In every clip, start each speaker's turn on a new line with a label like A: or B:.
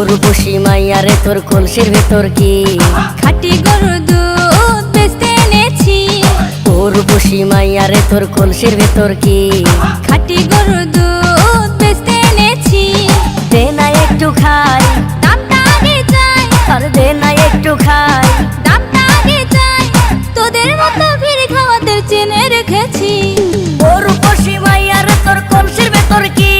A: উর্বশী মাইয়ারে তোর কলসির ভেতর কি?
B: খাটি গরুর দুধ বেচতে এনেছি।
A: উর্বশী তোর কলসির ভেতর কি?
B: খাটি গরুর দুধ বেচতে এনেছি।
A: দে না একটু খাই।
B: দামটা আগে চাই।
A: আর দে না একটু খাই।
B: দামটা আগে চাই। তোদের মতো ভিড় খাওয়াদের চেনে রেখেছি।
A: উর্বশী মাইয়ারে তোর কলসির ভেতর কি?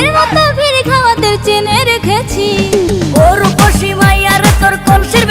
A: চোরের
B: মতো ভিড় খাওয়াতে চেনে রেখেছি।
A: ওর পশিমাইয়ার তোর কলসের